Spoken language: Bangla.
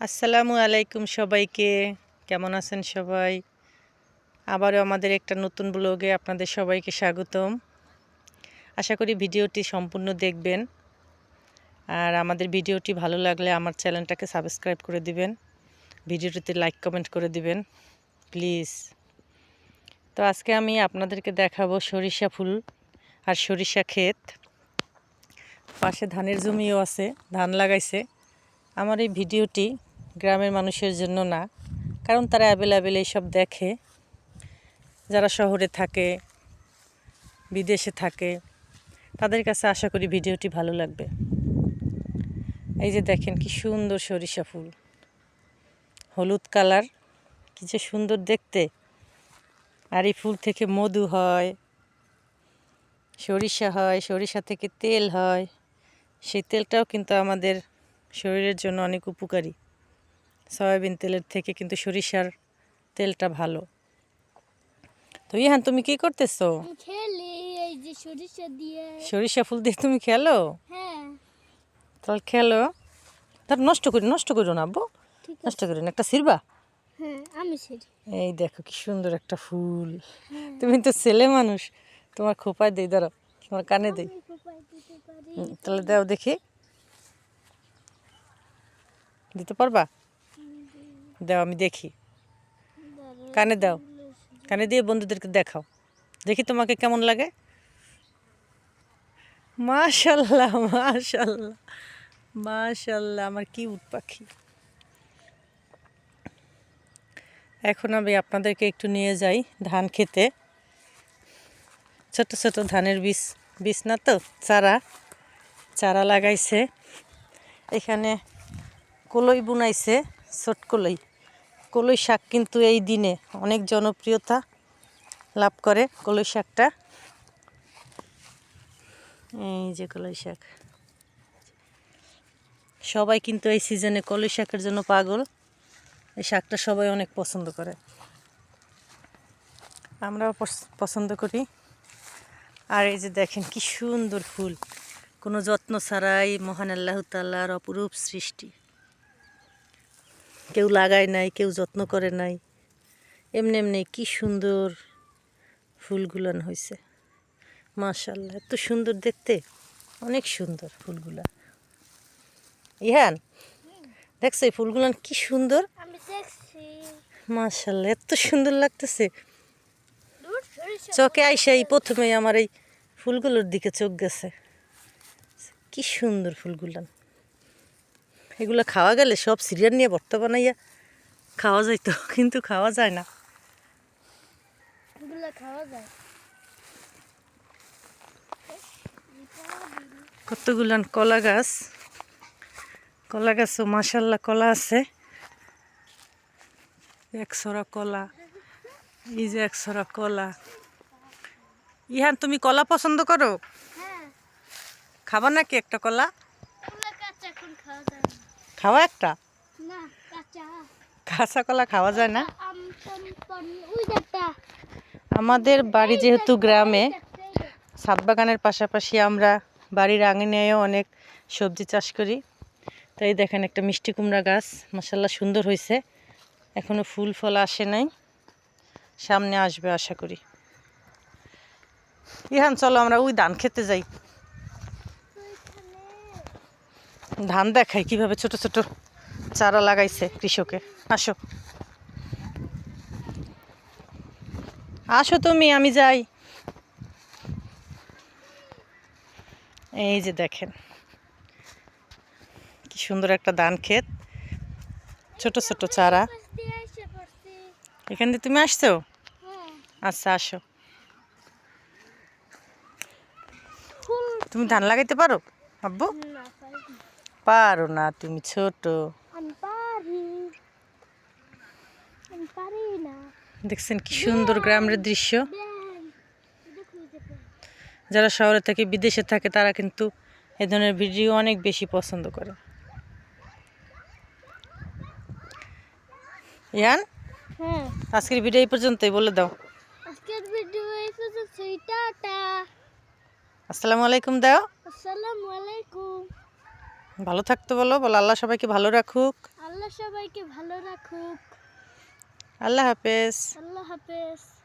আসসালামু আলাইকুম সবাইকে। কেমন আছেন সবাই? আবারও আমাদের একটা নতুন ব্লগে আপনাদের সবাইকে স্বাগতম। আশা করি ভিডিওটি সম্পূর্ণ দেখবেন। আর আমাদের ভিডিওটি ভালো লাগলে আমার চ্যানেলটাকে সাবস্ক্রাইব করে দিবেন। ভিডিওটিতে লাইক, কমেন্ট করে দিবেন, প্লিজ। তো আজকে আমি আপনাদেরকে দেখাবো সরিষা ফুল আর সরিষা ক্ষেত। পাশে ধানের জমিও আছে, ধান লাগাইছে। আমার এই ভিডিওটি গ্রামের মানুষের জন্য না। কারণ তারা অ্যাভেলেবেল এইসব দেখে। যারা শহরে থাকে, বিদেশে থাকে, তাদের কাছে আশা করি ভিডিওটি ভালো লাগবে। এই যে দেখেন কি সুন্দর সরিষা ফুল। হলুদ কালার, কি যে সুন্দর দেখতে। আর এই ফুল থেকে মধু হয়, সরিষা হয়, সরিষা থেকে তেল হয়। সেই তেলটাও কিন্তু আমাদের শরীরের জন্য অনেক উপকারী। সয়াবিন তেলের থেকে কিন্তু সরিষার তেলটা ভালো। তো ইহান তুমি কি করতেছো? সরিষা ফুল দিয়ে তুমি খেলো? হ্যাঁ। তাহলে খেলো। তার নষ্ট করি নষ্ট করো না আব্বু। নষ্ট করি না। একটা সিরবা হ্যাঁ এই দেখো কি সুন্দর একটা ফুল। তুমি তো ছেলে মানুষ তোমার খোপায় দেই ধরো তোমার কানে দেই। তাহলে দাও দেখি। দিতে পারবা? দাও, আমি দেখি। কানে দাও। কানে দিয়ে বন্ধুদেরকে দেখাও। দেখি তোমাকে কেমন লাগে। মাশাল্লাহ মাশাল্লাহ মাশাল্লাহ, আমার কি পাখি। এখন আমি আপনাদেরকে একটু নিয়ে যাই ধান খেতে। ছোট ছোট ধানের বীজ বীজ না তো? চারা চারা লাগাইছে। এখানে কলই বুনাইছে, ছোট কলই। কলই শাক কিন্তু এই দিনে অনেক জনপ্রিয়তা লাভ করে কলই শাকটা। এই যে কলই শাক। সবাই কিন্তু এই সিজনে কলই শাকের জন্য পাগল। এই শাকটা সবাই অনেক পছন্দ করে। আমরাও পছ- পছন্দ করি। আর এই যে দেখেন কি সুন্দর ফুল। কোনো যত্ন ছাড়াই মহান আল্লাহ তাল্লাহর অপরূপ সৃষ্টি। কেউ লাগায় নাই কেউ যত্ন করে নাই। এমনি এমনি কি সুন্দর ফুলগুলান হয়েছে মাশাল্লাহ এত সুন্দর দেখতে। অনেক সুন্দর ফুলগুলা। ইহান দেখছ এই ফুলগুলান কি সুন্দর? মাশাল্লাহ এত সুন্দর লাগতেছে। চোখে আইসা এই প্রথমে আমার এই ফুলগুলোর দিকে চোখ গেছে। কি সুন্দর ফুলগুলান এগুলো খাওয়া গেলে সব সিরিয়াল নিয়ে ভর্তা বানাইয়া খাওয়া যাইতো কিন্তু খাওয়া যায় না। এগুলো খাওয়া যায়। কতগুলান কলা গাছ। কলা গাছও মাসাল্লাহ কলা আছে। একশোরা কলা এই যে একশোরা কলা। ইহান তুমি কলা পছন্দ করো? হ্যাঁ। খাবা নাকি একটা কলা? খাওয়া যায়। খাওয়া একটা? কাঁচা কাঁচা। কলা খাওয়া যায় না? আমাদের বাড়ি যেহেতু গ্রামে ছাদ বাগানের পাশাপাশি আমরা বাড়ির আঙিনায়ও অনেক সবজি চাষ করি। তাই দেখেন একটা মিষ্টি কুমড়া গাছ মাসাল্লাহ সুন্দর হয়েছে এখনও ফুল ফল আসে নাই। সামনে আসবে আশা করি। ইহান চলো আমরা ওই ধান খেতে যাই। ধান দেখাই কীভাবে ছোট ছোট চারা লাগাইছে কৃষকে। আসো। আসো তুমি, আমি যাই। এই যে দেখেন, কি সুন্দর একটা ধান ক্ষেত। ছোট ছোট চারা। এখান দিয়ে তুমি আসছো? আচ্ছা আসো। তুমি ধান লাগাইতে পারো, আব্বু? পারি না। তুমি ছোট। দেখছেন কি সুন্দর গ্রামের দৃশ্য। যারা শহরে থেকে বিদেশে থাকে তারা কিন্তু এ ধরনের ভিডিও অনেক বেশি পছন্দ করে। ইয়ান হ্যাঁ। আজকের ভিডিও এই পর্যন্তই বলে দাও। আজকের ভিডিও এই পর্যন্ত টাটা। আসসালামু আলাইকুম দাও। আসসালামু আলাইকুম। ভালো থাকতো বলো বলো আল্লাহ সবাইকে ভালো রাখুক। আল্লাহ সবাইকে ভালো রাখুক। আল্লাহ হাফেজ। আল্লাহ হাফেজ।